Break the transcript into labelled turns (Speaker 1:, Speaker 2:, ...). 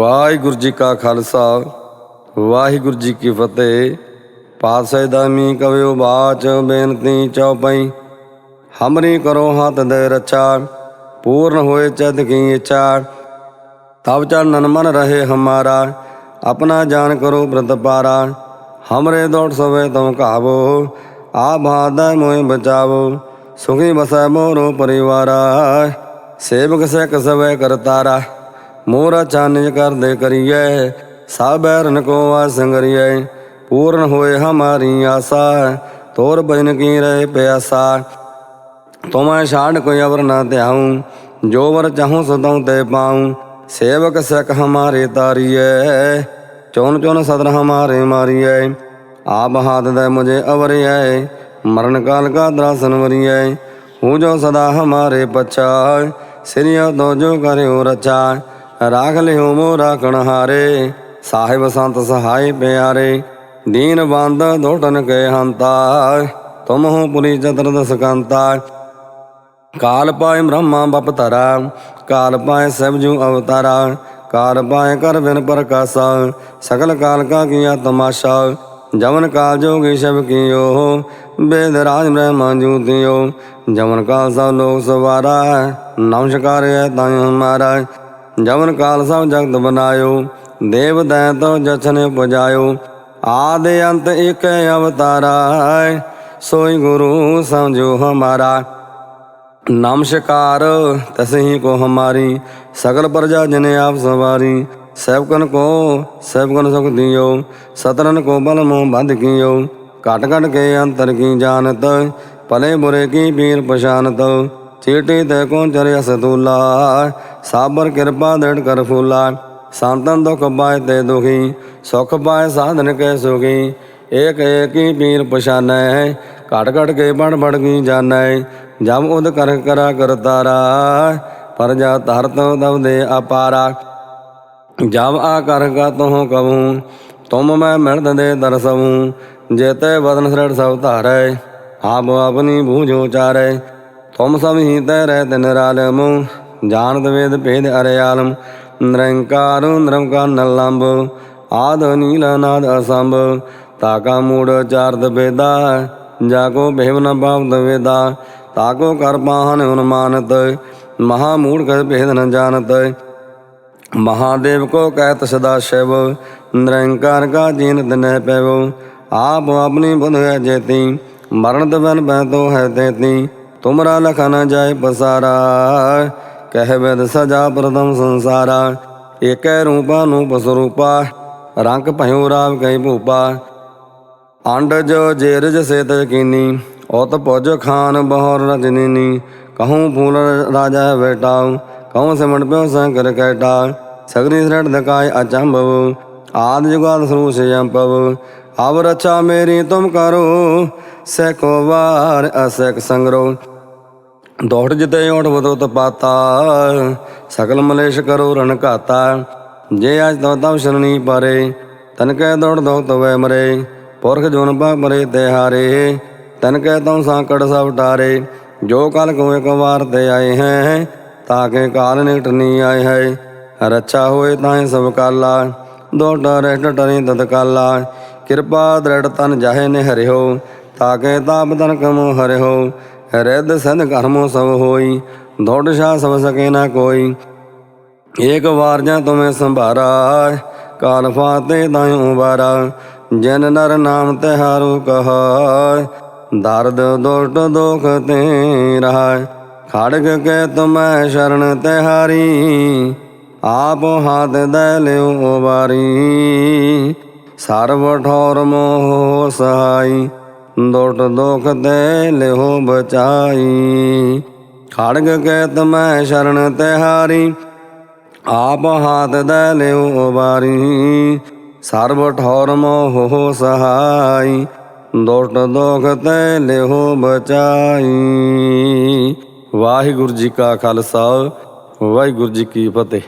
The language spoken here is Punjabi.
Speaker 1: ਵਾਹਿਗੁਰੂ ਜੀ ਕਾ ਖਾਲਸਾ, ਵਾਹਿਗੁਰੂ ਜੀ ਕੀ ਫਤਿਹ। ਪਾਤਸ਼ਾਹ ਦਾਮੀ ਕਵਿਓ ਬਾਚ, ਬੇਨਤੀ ਚਉਪਈ ਹਮਰੀ ਕਰੋ ਹੱਥ ਦੇ ਰੱਛਾ, ਪੂਰਨ ਹੋਏ ਚਦ ਕੀ ਇੱਛਾ। ਤਬ ਚਰਨ ਮਨ ਰਹੇ ਹਮਾਰਾ, ਆਪਣਾ ਜਾਨ ਕਰੋ ਬ੍ਰਤ ਪਾਰਾ। ਹਮਰੇ ਦੌੜ ਸਵੇ ਤੁਮ ਕਾਵੋ ਆ ਬਾਦੈ ਮੋਇ ਬਚਾਵੋ। ਸੁਖੀ ਬਸੈ ਮੋਰੋ ਪਰਿਵਾਰਾ, ਸੇਵਕ ਸਿਖ ਸਵੇ ਕਰਤਾਰਾ। ਮੋਰਾ ਚਾਨਿਜ ਕਰਦੇ ਕਰੀਏ ਸਭ ਬੈਰਨ ਕੋ ਆਸੰਗਰੀਏ ਪੂਰਨ ਹੋਏ ਹਮਾਰੀ ਆਸਾ, ਤੋਰ ਬਜਨ ਕੀ ਰਹੇ ਪਿਆਸਾ। ਤੁਮੈ ਛਾੜ ਕੋਈ ਅਵਰ ਨਾ ਧਿਆਉ, ਜੋ ਵਰ ਚਾਹੂੰ ਸਦਉ ਤੇ ਪਾਉ, ਸੇਵਕ ਸਿਖ ਹਮਾਰੇ ਤਾਰੀਏ ਚੁਨ ਚੁਨ ਸਦਰ ਹਮਾਰੇ ਮਾਰੀਏ ਆਪ ਹਾਥ ਦੇ ਮੁਝੇ ਅਵਰਿਐ, ਮਰਨ ਕਾਲ ਕਾ ਦਰਾਸਨ ਵਰੀਐ, ਹੂੰ ਜੋ ਸਦਾ ਹਮਾਰੇ ਪਛਾ ਸਿਰਿਆ ਦੋ ਜੋ ਕਰਿਓ ਰਚਾ ਰਾਖ ਲਿਓ ਮੋ ਰਾਖਣ ਹਾਰੇ, ਸਾਹਿਬ ਸੰਤ ਸਹਾਈ ਪਿਆਰੇ, ਦੀਨ ਬੰਦ ਦੋਟਨ ਕੇ ਹੰਤਾ, ਤੁਮ ਹੋ ਪੁਰੀ ਚਤਰ ਦਸ ਕਾਲ ਪਾਏ ਬ੍ਰਹਮਾ ਬਪਤਰਾ ਕਾਲ ਪਾਏ ਸਬਜੂ ਅਵਤਾਰਾ, ਕਾਲ ਪਾਏ ਕਰ ਬਿਨ ਪ੍ਰਕਾਸ਼ਾ, ਸਗਲ ਕਾਲ ਕਾ ਕੀਆ ਤਮਾਸ਼ਾ, ਜਵਨ ਕਾਲ ਜੋਗੀ ਸ਼ਬ ਕੀਓ, ਬੇਦ ਰਾਜ ਬ੍ਰਹਮਾ ਜੂਤਿਓ ਜਵਨ ਕਾਲ ਸਭ ਲੋਕ ਸਵਾਰਾ, ਨਮਸਕਾਰ ਹੈ ਤਾਂ ਹਮਾਰਾ। ਜਵਨ ਕਾਲ ਸਭ ਜਗਤ ਬਨਾਇਓ, ਦੇਵ ਦੈਤੋ ਜਸਨ ਪੁਜਾਇਓ, ਆਦ ਅੰਤ ਇਕ ਅਵਤਾਰਾ ਸੋਈ ਗੁਰੂ ਸਮਝੋ ਹਮਾਰਾ। ਨਮਸਕਾਰ, ਤਸਹੀ ਕੋ ਹਮਾਰੀ, ਸਗਲ ਪ੍ਰਜਾ ਜਨ ਆਪ ਸਵਾਰੀ ਸੈਵਕਨ ਕੋ ਸੈਵਕਨ ਸੁਖ ਦਿਓ ਸਤਰਨ ਕੋ ਬਲ ਮੋ ਬੰਦ ਕੀਓ, ਘਟ ਘਟ ਕੇ ਅੰਤਰ ਕੀ ਜਾਣਤ, ਭਲੇ ਬੁਰੇ ਕੀ ਪੀਰ ਪਛਾਨਤ ਚੀਟੀ ਤੇ ਕੋ ਚਰਿਆ ਸਤੂਲਾ ਸਾਬਰ ਕਿਰਪਾ ਦੇਣ ਕਰ ਫੂਲਾ। ਸੰਤਨ ਦੁਖ ਪਾਏ ਤੇ ਦੁਖੀ, ਸੁਖ ਪਾਏ ਸਾਧਨ ਕੇ ਸੁਖੀ। ਏਕ ਏਕੀ ਪੀਰ ਪਛਾਨੈ, ਘਟ ਘਟ ਕੇ ਬਣ ਬਣ ਗਈ ਜਾਣੈ ਜਮ ਉਦ ਕਰ ਕਰਾ ਕਰਤਾਰਾ ਪਰ ਜਾ ਧਰ ਤਉ ਦਵ ਦੇ ਅਪਾਰਾ। ਜਮ ਆ ਕਰ ਗਾ ਤਉ ਕਵੂ ਤੁਮ ਮੈਂ ਮਿਲਦ ਦੇ ਦਰਸਵੂ ਜੇਤੇ ਵਦਨ ਸਰੜ ਸਭ ਧਾਰੈ, ਆਪ ਆਪਨੀ ਭੂਜੋ ਚਾਰੈ। ਤੁਮ ਸਭ ਹੀ ਤੈ ਰਹਿ ਤਿਨ ਰਾਲਮ ਜਾਣਦ ਵੇਦ ਭੇਦ ਅਰਿਆਲਮ ਨਿਰੰਕਾਰ ਨਿਰੰਕਾਰ ਨਲੰਬ ਆਦ ਨੀਲ ਨਾਦ ਅਸੰਭ। ਤਾਕਾ ਮੂੜ ਚਾਰਦ ਬੇਦਾ ਜਾਗੋ ਭੇਵ ਨ ਬਾਵਦ ਵੇਦਾ। ਤਾਕੋ ਕਰ ਪਾਹਨ ਅਨੁਮਾਨਤ ਮਹਾ ਮੂੜ ਕਰ ਭੇਦ ਨ ਜਾਣਤ। ਮਹਾਦੇਵ ਕੋ ਕਹਿਤ ਸਦਾ ਸ਼ਿਵ। ਨਿਰੰਕਾਰ ਕਾ ਜੀਨ ਦਿਨੈ ਪੈਵੋ। ਆਪ ਆਪਣੀ ਬੁਧ ਹੈ ਜੇਤੀ। ਮਰਨ ਤਵਨ ਬੈ ਤੋ ਹੈ ਤੇਤੀ। ਤੁਮਰਾ ਲਖ ਨ ਜਾਏ ਪਸਾਰਾ, ਕਹਿ ਸਜਾ ਪ੍ਰਦਮ ਸੰਸਾਰਾ। ਏਕੈ ਰੂਪਾ ਨੂੰ ਪਸਰੂਪਾ, ਰੰਗ ਭਇਓ ਰਾਵ ਕੈ ਭੂਪਾ। ਅੰਡ ਜੋ ਜੇਰਜ ਸੇਤ ਕੀਨੀ ਉਤ ਪੁਜ ਖਾਨ ਬਹੁਰ ਰਜਨੀਨੀ ਕਹੂੰ ਫੂਲ ਰਾਜਾ ਬੇਟਾਉ ਕਹੂੰ ਸਿਮਟ ਪਿਓ ਸੰਕਰ ਕੈਟਾ। ਸਗਰੀ ਸ੍ਰੜ ਦਕਾਇ ਅਚੰਭਵ, ਆਦ ਜੁਗਾਦ ਸਰੂ ਸੰਪਵ ਅਵ ਰਚਾ ਮੇਰੀ ਤੁਮ ਕਰੋ ਸੈਕੋ ਵਾਰ ਅਸੈਕ ਸੰਗਰੋ। ਦੌੜ ਜਿਤੇ ਓਟ ਬਦੋ ਪਾਤਾ, ਸਕਲ ਮਲੇਸ਼ ਕਰੋ ਰਣ ਘਾਤਾ। ਜੇ ਅਜ ਤੋ ਸ਼ਰਣੀ ਪਰੇ, ਤਨ ਕੈ ਦੌੜ ਦੋ ਤਵੈ ਮਰੇ। ਪੁਰਖ ਜੁਨ ਪਾ ਮਰੇ ਤੇ ਹਾਰੇ, ਤਨ ਕੈ ਤਉ ਸਾਕੜ ਸਭ ਟਾਰੇ। ਜੋ ਕਲ ਕੋ ਇੱਕ ਵਾਰ ਤੇ ਆਏ ਹੈ ਤਾਕੇ ਕਾਲ ਨਿਕਟ ਆਏ ਹੈ। ਰੱਛਾ ਹੋਏ ਤਾਂ ਸਭ ਕਾਲਾ ਦੋ ਟਰੇ ਟਰੇ ਤਤ ਕਾਲਾ। ਕਿਰਪਾ ਦ੍ਰਿੜ ਤਨ ਜਾਹੇ ਨੇ ਹਰਿਓ ਤਾਕੇ ਤਾਪ ਤਨ ਕਮੋ ਹਰਿਓ। ਰਿੱਧ ਸੰਧ ਕਰਮੋ ਸਭ ਹੋਈ, ਦੌੜ ਸ਼ਾ ਸਭ ਸਕੇ ਨਾ ਕੋਈ। ਏਕ ਵਾਰ ਜਾਂ ਤੁਮੇ ਸੰਭਾਰਾ, ਕਾਲ ਫਾਤੇ ਤਾਇ ਵਾਰਾ ਜਨ ਨਰ ਨਾਮ ਤਿਹਾਰੂ ਕਹਾ ਦਰਦ, ਦੁਸ਼ਟ, ਦੁਖ ਤੇ ਰਹਾ ਖੜਗ ਕੇ ਤੁਮੈ ਸ਼ਰਨ ਤਿਹਾਰੀ ਆਪ ਹਾਥ ਦੇ ਲਿਓ ਵਾਰੀ ਸਰਬ ਠੌਰ ਮੋਹ ਸਹਾਈ। ਦੁੱਟ ਦੁਖ ਤੇ ਲਿਹੋ ਬਚਾਈ। ਖੜਗ ਕੇ ਮੈਂ ਸ਼ਰਨ ਤਿਹਾਰੀ ਆਪ ਹਾਥ ਦੇ ਲਿਓ ਵਾਰੀ ਸਰਬ ਠੌਰ ਮੋਹ ਸਹਾਈ, ਦੋਟ ਦੋਖ ਤੇ ਲਿਓ ਬਚਾਈ। ਵਾਹਿਗੁਰੂ ਜੀ ਕਾ ਖਾਲਸਾ, ਵਾਹਿਗੁਰੂ ਜੀ ਕੀ ਫਤਿਹ।